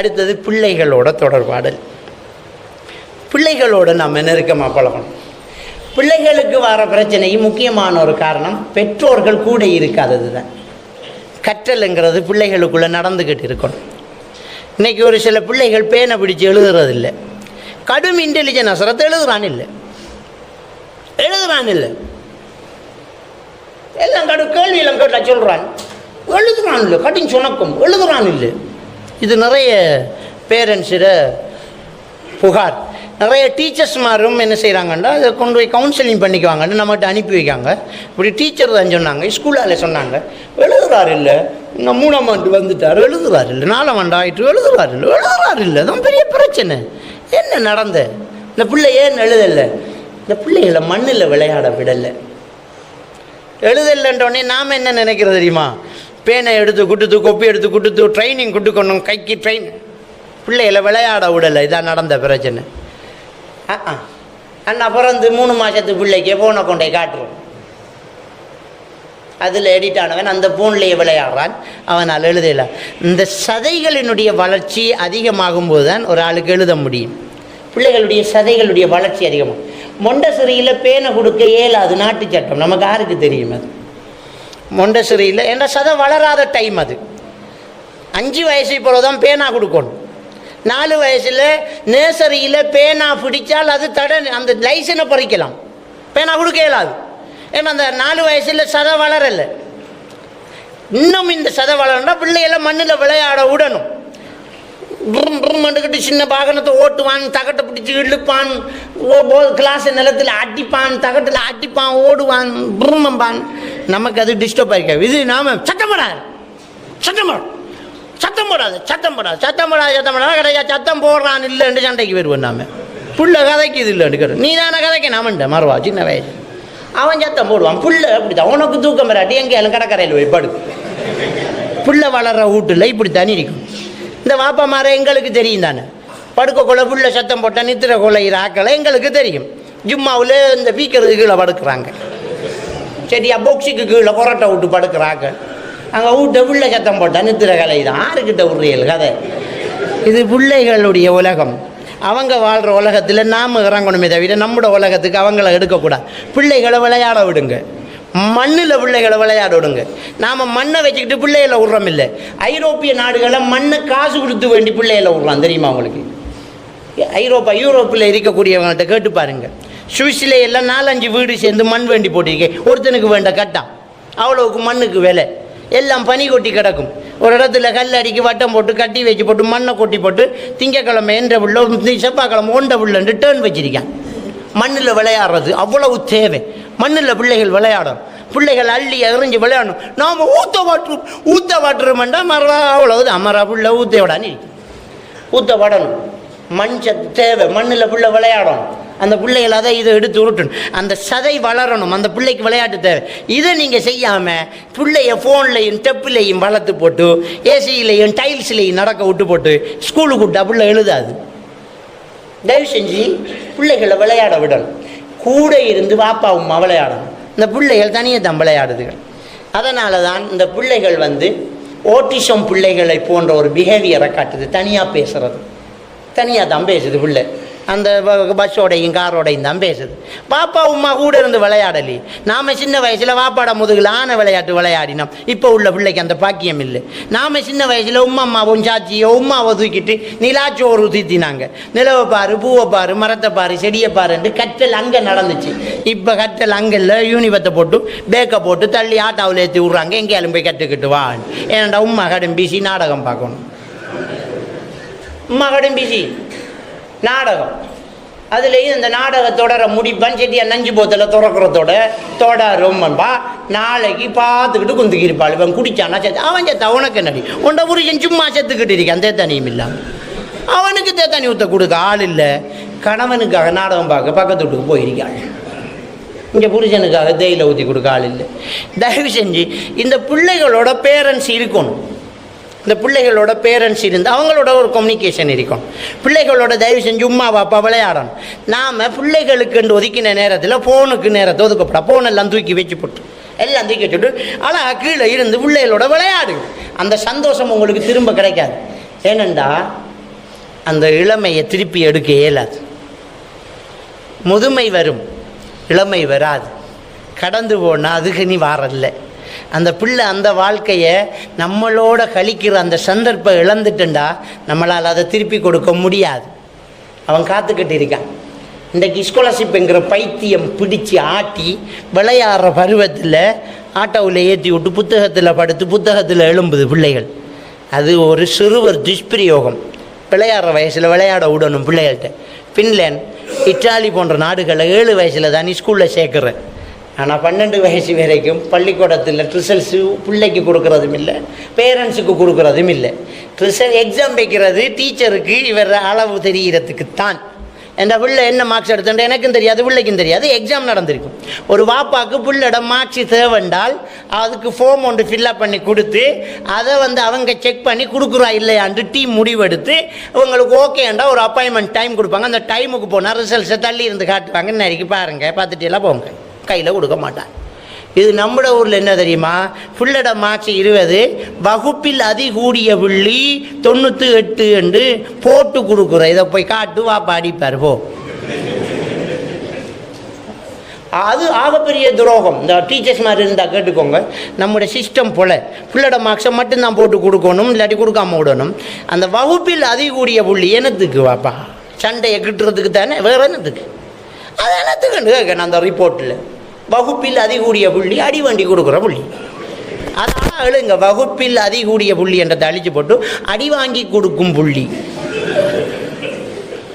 அடுத்தது பிள்ளைகளோட தொடர்பாடல். பிள்ளைகளோட நம்ம நெருக்கமாக பழகணும்? பிள்ளைகளுக்கு வர பிரச்சனையும் முக்கியமான ஒரு காரணம் பெற்றோர்கள் கூட இருக்காதது தான் கற்றலுங்கிறது பிள்ளைகளுக்குள்ளே நடந்துக்கிட்டு இருக்கணும். இன்றைக்கி ஒரு சில பிள்ளைகள் பேனை பிடிச்சு எழுதுறது இல்லை கடும் இன்டெலிஜென்ட் அசரத்தை எழுதுறான் இல்லை. எழுதுறான் இல்லை. எல்லாம் கடும் கேள்வியெல்லாம் கேட்டால் சொல்கிறான் எழுதுறான் இல்லை கடின் சுணக்கம் எழுதுறான் இல்லை. இது நிறைய பேரண்ட்ஸிட புகார். நிறைய டீச்சர்ஸ் மாரும் என்ன செய்கிறாங்கன்னா அதை கொண்டு போய் கவுன்சிலிங் பண்ணிக்குவாங்கன்னு நம்மகிட்ட அனுப்பி வைக்காங்க. இப்படி டீச்சர் தான் சொன்னாங்க ஸ்கூலால் சொன்னாங்க. எழுதுறாரு இல்லை இங்கே மூணாம் ஆண்டு வந்துட்டார் எழுதுறாரு இல்லை நாலாம் ஆண்டு ஆயிட்டு எழுதுறாரு இல்லை எழுதுறாரு இல்லை தான் பெரிய பிரச்சனை. என்ன நடந்த? இந்த பிள்ளை ஏன் எழுதலை? இந்த பிள்ளைகளை மண்ணில் விளையாட விடலை. எழுதலைன்றோடனே நாம் என்ன நினைக்கிறது தெரியுமா? பேனை எடுத்து கொடுத்து கொப்பி எடுத்து கொடுத்து ட்ரைனிங் கொடுக்கணும் கைக்கு ட்ரெயின் பிள்ளைகளை விளையாட விடலை. இதான் நடந்த பிரச்சனை. ஆ ஆ அண்ணா பிறந்து மூணு மாதத்து பிள்ளைக்கு ஃபோனை கொண்டே காட்டுறோம். அதில் எடிட் ஆனவன் அந்த ஃபோன்லேயே விளையாடுறான். அவனால் எழுதல. இந்த சதைகளினுடைய வளர்ச்சி அதிகமாகும் போது தான் ஒரு ஆளுக்கு எழுத முடியும். பிள்ளைகளுடைய சதைகளுடைய வளர்ச்சி அதிகமாகும். மொண்டசிறியில் பேனை கொடுக்க இயலாது. நாட்டு சட்டம். நமக்கு யாருக்கு தெரியும் அது? மொண்டசிறியில் என்ற சதை வளராத டைம் அது. அஞ்சு வயசு இப்போ தான் பேனா கொடுக்கணும். நாலு வயசில் நேசரியில் பேனா பிடிச்சால் அது தட அந்த லைசனை பறிக்கலாம். பேனா கொடுக்க இயலாது. ஏன்னா அந்த நாலு வயசில் சதை வளரலை. இன்னும் இந்த சதை வளரணும்னா பிள்ளைகளை மண்ணில் விளையாட விடணும். ப்ரும் ப்ரும் வந்துக்கிட்டு சின்ன வாகனத்தை ஓட்டுவான் தகட்டை பிடிச்சி இழுப்பான் கிளாஸ் நிலத்தில் அடிப்பான் தகட்டில் அடிப்பான் ஓடுவான் ப்ரும்பான் நமக்கு அது டிஸ்டர்ப் ஆகிக்க இது நாம சத்தம் போடாது. சத்தம் போடும் சத்தம் போடாது சத்தம் போடாது சத்தம் போடாது சத்தம் போடாது. கிடையாது சத்தம் போடுறான் இல்லைன்னு சண்டைக்கு வருவேன் நாம. புள்ள கதைக்கு இது இல்லைன்னு கேட்டு நீ தானே கதைக்க நாமண்ட மறுவா சின்ன வயசு. அவன் சத்தம் போடுவான். புள்ள அப்படித்தான் உனக்கு தூக்கம் வராட்டி எங்கேயாலும் கடற்கரையில் போய் படு புள்ள வளர்ற வீட்டில் இப்படி தண்ணி இருக்கும் இந்த வாப்பா மாற எங்களுக்கு தெரியும் தானே. படுக்க கொலை புள்ள சத்தம் போட்டால் நித்திர கொலை ஆக்களை எங்களுக்கு தெரியும். ஜும்மாவில் இந்த வீக்கிறது கீழே படுக்கிறாங்க. சரியா பொக்ஸுக்கு கீழே கொரட்டை விட்டு படுக்கிறாங்க. அங்கே வீட்டை பிள்ளை சத்தம் போட்டால் நித்திர கலை தான். ஆறுக்கிட்ட உரியல் கதை? இது பிள்ளைகளுடைய உலகம். அவங்க வாழ்கிற உலகத்தில் நாம் இறங்கணுமே தவிர நம்மளோட உலகத்துக்கு அவங்கள எடுக்கக்கூடாது. பிள்ளைகளை விளையாட விடுங்க. மண்ணில் பிள்ளைகளை விளையாட விடுங்க. நாம் மண்ணை வச்சுக்கிட்டு பிள்ளைகளை விட்றோம் இல்லை ஐரோப்பிய நாடுகளை மண்ணை காசு கொடுத்து வேண்டி பிள்ளைகளை விட்றான் தெரியுமா உங்களுக்கு? ஐரோப்பா யூரோப்பில் இருக்கக்கூடியவங்கள்ட்ட கேட்டு பாருங்கள் சுவிஸில் எல்லாம் நாலஞ்சு வீடு சேர்ந்து மண் வேண்டி போட்டிருக்கேன் ஒருத்தனுக்கு வேண்ட கட்டான் அவ்வளோவுக்கு மண்ணுக்கு விலை. எல்லாம் பனி கொட்டி கிடக்கும். ஒரு இடத்துல கல் அடிக்கி வட்டம் போட்டு கட்டி வச்சு போட்டு மண்ணை கொட்டி போட்டு திங்கக்கிழமை என்ற உள்ள செவ்வாய்க்கிழமை ஒன்ற உள்ளன்னு டேர்ன் வச்சிருக்கான். மண்ணில் விளையாடுறது அவ்வளவு தேவை. மண்ணில் பிள்ளைகள் விளையாடும். பிள்ளைகள் அள்ளி எறிஞ்சு விளையாடணும். நாம் ஊத்த வாட்டு ஊத்த வாட்டுறோம்டா மரவா அவ்வளவு அமரா புள்ள ஊத்த விடான்னு ஊத்த விடணும். மண் தேவை. மண்ணில் பிள்ளை விளையாடணும். அந்த பிள்ளைகள் அதை இதை எடுத்து உருட்டணும். அந்த சதை வளரணும். அந்த பிள்ளைக்கு விளையாட்டு தேவை. இதை நீங்கள் செய்யாமல் பிள்ளைய ஃபோன்லையும் டெப்புலையும் வளர்த்து போட்டு ஏசியிலையும் டைல்ஸ்லையும் நடக்க விட்டு போட்டு ஸ்கூலுக்கு விட்டா பிள்ளை எழுதாது. தயவு செஞ்சு பிள்ளைகளை விளையாட விடணும். கூட இருந்து வாப்பா உம்மா விளையாடணும். இந்த பிள்ளைகள் தனியாக தான் விளையாடுதுகள். அதனால தான் இந்த பிள்ளைகள் வந்து ஓட்டிசம் பிள்ளைகளை போன்ற ஒரு பிஹேவியரை காட்டுது. தனியாக பேசுகிறது தனியாக தான் பேசுது பிள்ளை. அந்த பஸ்ஸோடையும் காரோடையும் தான் பேசுது. பாப்பா உம்மா கூட இருந்து விளையாடலி. நாம சின்ன வயசில் வாப்பாட முதுகில் ஆன விளையாட்டு விளையாடினோம். இப்போ உள்ள பிள்ளைக்கு அந்த பாக்கியம் இல்லை. நாம சின்ன வயசில் உம்மா அம்மாவும் சாச்சியோ உம்மாவை தூக்கிட்டு நிலாச்சோறு தீத்தினாங்க நிலவை பாரு பூவை பாரு மரத்தை பாரு செடியை பாருன்ட்டு கற்றல் அங்கே நடந்துச்சு. இப்போ கற்றல் அங்கே இல்லை. யூனிபத்தை போட்டு பேக்கை போட்டு தள்ளி ஆட்டாவில் ஏற்றி விட்றாங்க. எங்கேயாலும் போய் கற்றுக்கிட்டு வா. ஏன்டா உம்மா கடும் பிசி நாடகம் பார்க்கணும். உம்மா கடும் பிசி நாடகம். அதுலேயும் இந்த நாடகத்தோட முடிப்பான் செட்டியா நஞ்சு போத்தில் திறக்கிறதோட தோட ரொம்பன்பா நாளைக்கு பார்த்துக்கிட்டு குந்துக்கிருப்பாள். இவன் குடிச்சானா செத்து அவன் செத்த உனக்கு நடி உண்ட புருஷன் சும்மா செத்துக்கிட்டு இருக்கான். தேத்தானியும் இல்லாமல் அவனுக்கு தேத்தனி ஊற்ற கொடுக்க ஆள் இல்லை. கணவனுக்காக நாடகம் பார்க்க பக்கத்து வீட்டுக்கு போயிருக்காள். இங்கே புருஷனுக்காக தேயிலை ஊற்றி கொடுக்க ஆள் இல்லை. தயவு செஞ்சு இந்த பிள்ளைகளோட பேரண்ட்ஸ் இருக்கணும். இந்த பிள்ளைகளோட பேரண்ட்ஸ் இருந்து அவங்களோட ஒரு கம்யூனிகேஷன் இருக்கும். பிள்ளைகளோட தயவு செஞ்சு உமா பாப்பா விளையாடணும். நாம் பிள்ளைகளுக்கு ஒதுக்கின நேரத்தில் ஃபோனுக்கு நேரத்தை ஒதுக்கப்படா. ஃபோனெல்லாம் தூக்கி வச்சு போட்டு. எல்லாம் தூக்கி வச்சுட்டு ஆனால் கீழே இருந்து பிள்ளைகளோட விளையாடு. அந்த சந்தோஷம் உங்களுக்கு திரும்ப கிடைக்காது. ஏனெண்டா அந்த இளமையை திருப்பி எடுக்க இயலாது. முதுமை வரும் இளமை வராது. கடந்து போனால் அதுக்கு நீ வாரல்ல. அந்த பிள்ளை அந்த வாழ்க்கையை நம்மளோட கழிக்கிற அந்த சந்தர்ப்பம் இழந்துட்டுண்டா நம்மளால் அதை திருப்பி கொடுக்க முடியாது. அவன் காத்துக்கிட்டு இருக்கான். இன்றைக்கு ஸ்காலர்ஷிப்புங்கிற பைத்தியம் பிடிச்சி ஆட்டி விளையாடுற பருவத்தில் ஆட்டோவில் ஏற்றி விட்டு புத்தகத்தில் படுத்து புத்தகத்தில் எழும்புது பிள்ளைகள். அது ஒரு சிறுவர் துஷ்பிரயோகம். விளையாடுற வயசில் விளையாட விடணும் பிள்ளைகள்கிட்ட ஃபின்லேண்ட் இட்டாலி போன்ற நாடுகளை ஏழு வயசில் தான் நீ ஸ்கூலில் சேர்க்குறேன் ஆனால் பன்னெண்டு வயசு வரைக்கும் பள்ளிக்கூடத்தில் ரிசல்ட்ஸு பிள்ளைக்கு கொடுக்குறதும் இல்லை பேரண்ட்ஸுக்கு கொடுக்குறதும் இல்லை. ரிசல்ட் எக்ஸாம் வைக்கிறது டீச்சருக்கு இவர் அளவு தெரிகிறதுக்கு தான் என் பிள்ளை என்ன மார்க்ஸ் எடுத்துட்டு எனக்கும் தெரியாது பிள்ளைக்கும் தெரியாது எக்ஸாம் நடந்திருக்கும். ஒரு வாப்பாக்கு பிள்ளைட மார்க்ஸ் தேவைண்டால் அதுக்கு ஃபார்ம் ஒன்று ஃபில்லப் பண்ணி கொடுத்து அதை வந்து அவங்க செக் பண்ணி கொடுக்குறா இல்லையான்ட்டு டீம் முடிவெடுத்து உங்களுக்கு ஓகேண்டா ஒரு அப்பாயின்மெண்ட் டைம் கொடுப்பாங்க. அந்த டைமுக்கு போனால் ரிசல்ட்ஸை தள்ளி இருந்து காட்டுவாங்க இன்னைக்கு பாருங்கள் பார்த்துட்டு எல்லாம் போங்க. கையில் கொடுக்க மாட்டான். இது நம்மட ஊரில் என்ன தெரியுமா? புள்ளட மார்க்ஸ் இருபது வகுப்பில் அதிகூடிய புள்ளி தொண்ணூற்றி எட்டு என்று போட்டு கொடுக்குற இதை போய் காட்டு வா பாடிப்பார் போ. அது ஆகப்பெரிய துரோகம். இந்த டீச்சர்ஸ் மாதிரி இருந்தால் கேட்டுக்கோங்க. நம்முடைய சிஸ்டம் போல் புள்ளட மார்க்ஸை மட்டும்தான் போட்டு கொடுக்கணும் இல்லாட்டி கொடுக்காம விடணும். அந்த வகுப்பில் அதிகூடிய புள்ளி என்னத்துக்கு வாப்பா? சண்டையை கிட்டுறதுக்கு தானே? வேற என்னத்துக்கு? அது என்னத்துக்குன்னு கேட்கணும் அந்த ரிப்போர்ட்டில் வகுப்பில் அதிகூடிய புள்ளி அடி வண்டி கொடுக்குற புள்ளி. அதான் எழுங்க வகுப்பில் அதிகூடிய புள்ளி என்றதை அழிச்சு போட்டு அடி வாங்கி கொடுக்கும் புள்ளி.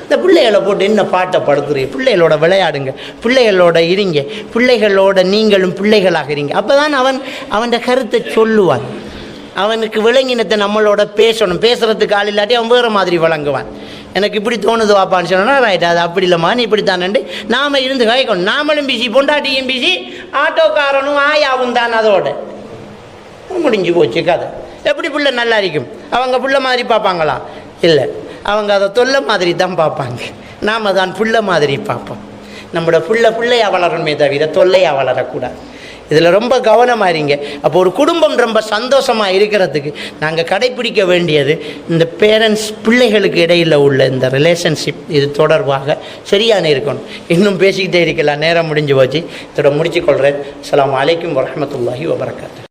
இந்த பிள்ளைகளை போட்டு என்ன பாட்டை படுத்துறீங்க பிள்ளைகளோட விளையாடுங்க பிள்ளைகளோட இருங்க பிள்ளைகளோட நீங்களும் பிள்ளைகளாக இருங்க. அப்போ தான் அவன் அவன் கருத்தை சொல்லுவான். அவனுக்கு விளங்கினத்தை நம்மளோட பேசணும். பேசுகிறதுக்கு ஆள் இல்லாட்டி அவன் வேறு மாதிரி வழங்குவான் எனக்கு இப்படி தோணுது வாப்பான்னு சொன்னால் ரைட் அது அப்படி இல்லைம்மா நீ இப்படி தானே நாம இருந்து கயக்கணும் நாமளும் பிசி பொண்டாட்டியும் பிசி ஆட்டோக்காரனும் ஆயாவும் தான் அதோட. முடிஞ்சு போச்சு கதை. எப்படி பிள்ளை நல்லா இருக்கும்? அவங்க பிள்ளை மாதிரி பார்ப்பாங்களா? இல்லை. அவங்க அதை தொல்லை மாதிரி தான் பார்ப்பாங்க. நாம் தான் புள்ள மாதிரி பார்ப்போம். நம்மளோட புள்ள புள்ளையாக வளரணுமே தவிர தொல்லையாக வளரக்கூடாது. இதில் ரொம்ப கவனமாக இருங்க. அப்போ ஒரு குடும்பம் ரொம்ப சந்தோஷமாக இருக்கிறதுக்கு நாங்கள் கடைப்பிடிக்க வேண்டியது இந்த பேரண்ட்ஸ் பிள்ளைகளுக்கு இடையில் உள்ள இந்த ரிலேஷன்ஷிப் இது தொடர்பாக சரியான இருக்கணும். இன்னும் பேசிக்கிட்டே இருக்கலாம். நேரம் முடிஞ்சு போச்சு. இதோட முடிச்சுக்கொள்கிறேன் அலாம் அலைக்கும் வரமத்துல்லாஹி வபரகாத்து.